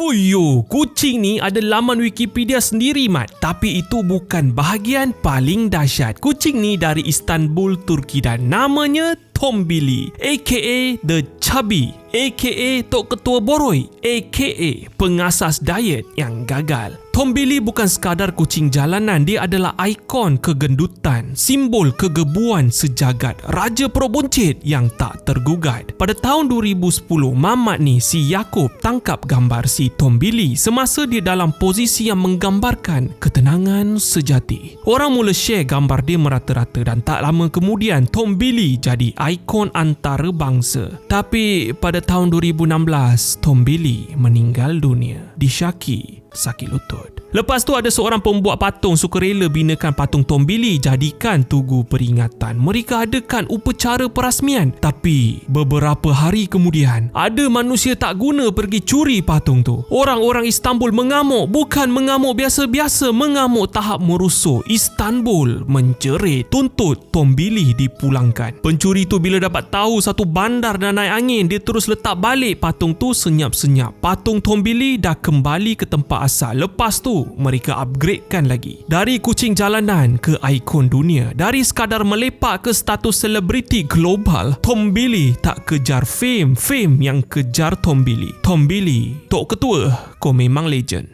Fuyo, kucing ni ada laman Wikipedia sendiri mat. Tapi itu bukan bahagian paling dahsyat. Kucing ni dari Istanbul, Turki dan namanya Tombili aka The Chubby aka Tok Ketua Boroi aka pengasas diet yang gagal. Tombili bukan sekadar kucing jalanan, dia adalah ikon kegendutan, simbol kegebuan sejagat, raja peroboncit yang tak tergugat. Pada tahun 2010, mamat ni si Yaakob tangkap gambar si Tombili semasa dia dalam posisi yang menggambarkan ketenangan sejati. Orang mula share gambar dia merata-rata dan tak lama kemudian Tombili jadi ikon antarabangsa. Tapi pada tahun 2016, Tombili meninggal dunia. Disyaki sakit lutut. Lepas tu ada seorang pembuat patung sukarela binakan patung Tombili jadikan tugu peringatan. Mereka adakan upacara perasmian. Tapi beberapa hari kemudian ada manusia tak guna pergi curi patung tu. Orang-orang Istanbul mengamuk. Bukan mengamuk biasa-biasa. Mengamuk tahap merusuh. Istanbul menjerit tuntut Tombili dipulangkan. Pencuri tu bila dapat tahu satu bandar dah naik angin dia terus letak balik patung tu senyap-senyap. Patung Tombili dah kembali ke tempat asal. Lepas tu mereka upgradekan lagi. Dari kucing jalanan ke ikon dunia dari sekadar melepak ke status selebriti global Tom Billy tak kejar fame fame yang kejar Tom Billy. Tom Billy tok ketua kau memang legend